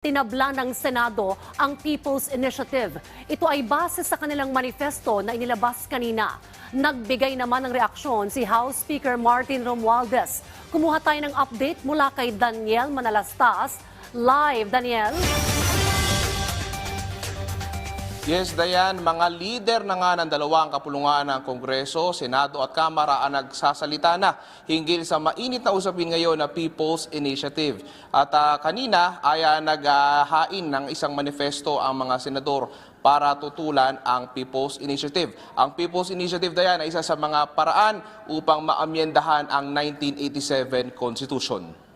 Tinabla ng Senado ang People's Initiative. Ito ay base sa kanilang manifesto na inilabas kanina. Nagbigay naman ng reaksyon si House Speaker Martin Romualdez. Kumuha tayo ng update mula kay Daniel Manalastas. Live, Daniel. Yes, Dayan, mga leader na nga ng dalawang kapulungan ng Kongreso, Senado at Kamara ang nagsasalita na hinggil sa mainit na usapin ngayon na People's Initiative. At ah, kanina ay ah, naghahain ng isang manifesto ang mga senador para tutulan ang People's Initiative. Ang People's Initiative, Dayan, ay isa sa mga paraan upang maamyendahan ang 1987 Constitution.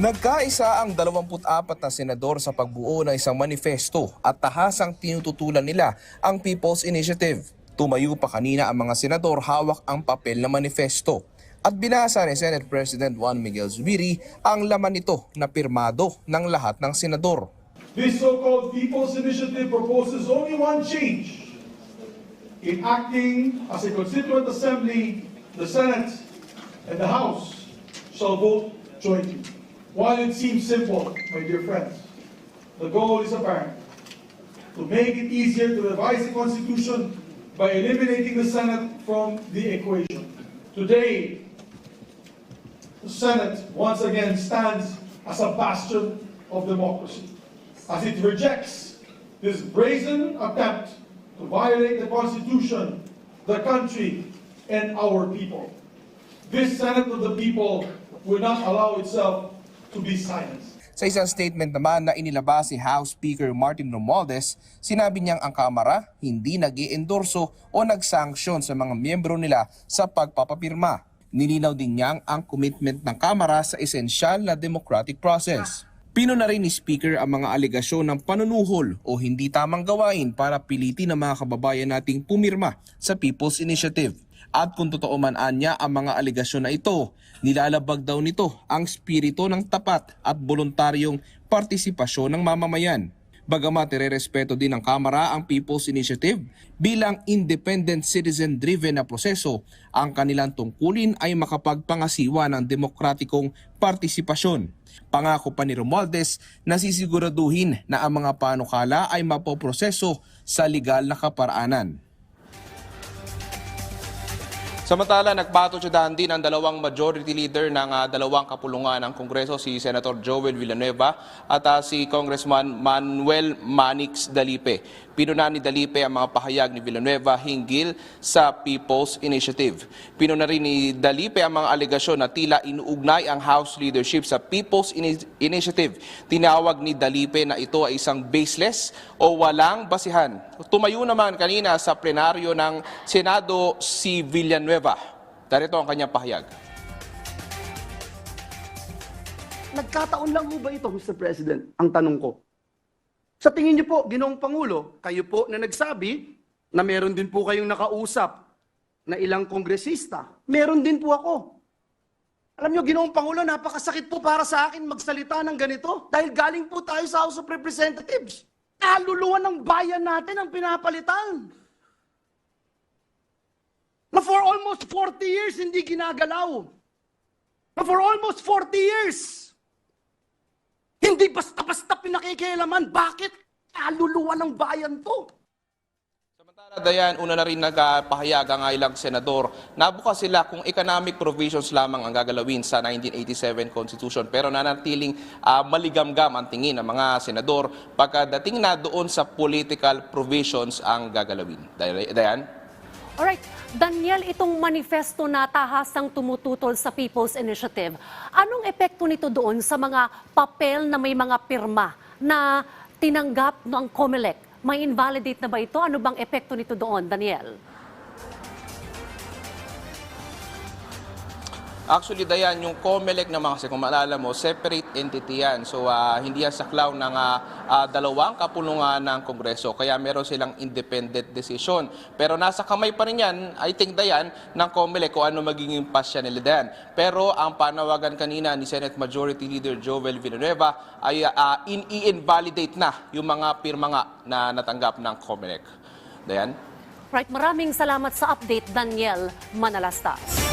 Nagkaisa ang 24 na senador sa pagbuo ng isang manifesto at tahasang tinututulan nila ang People's Initiative. Tumayo pa kanina ang mga senador hawak ang papel na manifesto. At binasa ni Senate President Juan Miguel Zubiri ang laman nito na pirmado ng lahat ng senador. This so-called People's Initiative proposes only one change. In acting as a constituent assembly, the Senate and the House shall vote jointly. While it seems simple, my dear friends, the goal is apparent. To make it easier to revise the Constitution by eliminating the Senate from the equation. Today, the Senate once again stands as a bastion of democracy, as it rejects this brazen attempt to violate the Constitution, the country, and our people. This Senate of the people will not allow itself to be silenced. Sa isang statement naman na inilabas si House Speaker Martin Romualdez, sinabi niyang ang Kamara hindi nag endorso o nag-sanction sa mga miyembro nila sa pagpapapirma. Nilinaw din niyang ang commitment ng Kamara sa esensyal na democratic process. Pino na rin ni Speaker ang mga alegasyon ng panunuhol o hindi tamang gawain para pilitin ang mga kababayan nating pumirma sa People's Initiative. At kung totoo man anya ang mga alegasyon na ito, nilalabag daw nito ang spirito ng tapat at voluntaryong partisipasyon ng mamamayan. Bagamat irerespeto din ng Kamara ang People's Initiative bilang independent citizen-driven na proseso, ang kanilang tungkulin ay makapagpangasiwa ng demokratikong partisipasyon. Pangako pa ni Romualdez na sisiguraduhin na ang mga panukala ay mapoproseso sa legal na kaparaanan. Samantala, nagbato siya din ang dalawang majority leader ng ah, dalawang kapulungan ng Kongreso, si Senator Joel Villanueva at ah, si Congressman Manuel Manix Dalipe. Pinuna ni Dalipe ang mga pahayag ni Villanueva hinggil sa People's Initiative. Pinuna rin ni Dalipe ang mga alegasyon na tila inuugnay ang House leadership sa People's Ini- Initiative. Tinawag ni Dalipe na ito ay isang baseless o walang basihan. Tumayo naman kanina sa plenaryo ng Senado si Villanueva. Darito ang kanyang pahayag. Nagkataon lang ho ba ito, Mr. President? Ang tanong ko. Sa tingin niyo po, Ginoong Pangulo, kayo po na nagsabi na meron din po kayong nakausap na ilang kongresista. Meron din po ako. Alam niyo, Ginoong Pangulo, napakasakit po para sa akin magsalita ng ganito dahil galing po tayo sa House of Representatives. Kaluluwa ng bayan natin ang pinapalitan. Na for almost 40 years hindi ginagalaw. Na for almost 40 years hindi basta-basta pinakikialaman. Bakit? Kaluluwa ng bayan to. Samantala, Dayan, una na rin nagpahayag ang ilang senador. Nabukas sila kung economic provisions lamang ang gagalawin sa 1987 Constitution pero nanatiling ah, maligamgam ang tingin ng mga senador pagkadating na doon sa political provisions ang gagalawin. Day- Dayan? Alright, Daniel, itong manifesto na tahasang tumututol sa People's Initiative, anong epekto nito doon sa mga papel na may mga pirma na tinanggap ng COMELEC? May invalidate na ba ito? Ano bang epekto nito doon, Daniel? Actually, Dayan, yung COMELEC naman kasi kung maalala mo, separate entity yan. So, ah, hindi yan saklaw ng ah, ah, dalawang kapulungan ng Kongreso. Kaya meron silang independent decision. Pero nasa kamay pa rin yan, I think, Dayan, ng COMELEC kung ano magiging pasya nila Dayan. Pero ang panawagan kanina ni Senate Majority Leader Joel Villanueva ay ah, in- i-invalidate na yung mga pirma nga na natanggap ng COMELEC. Dayan? Right, maraming salamat sa update, Daniel Manalastas.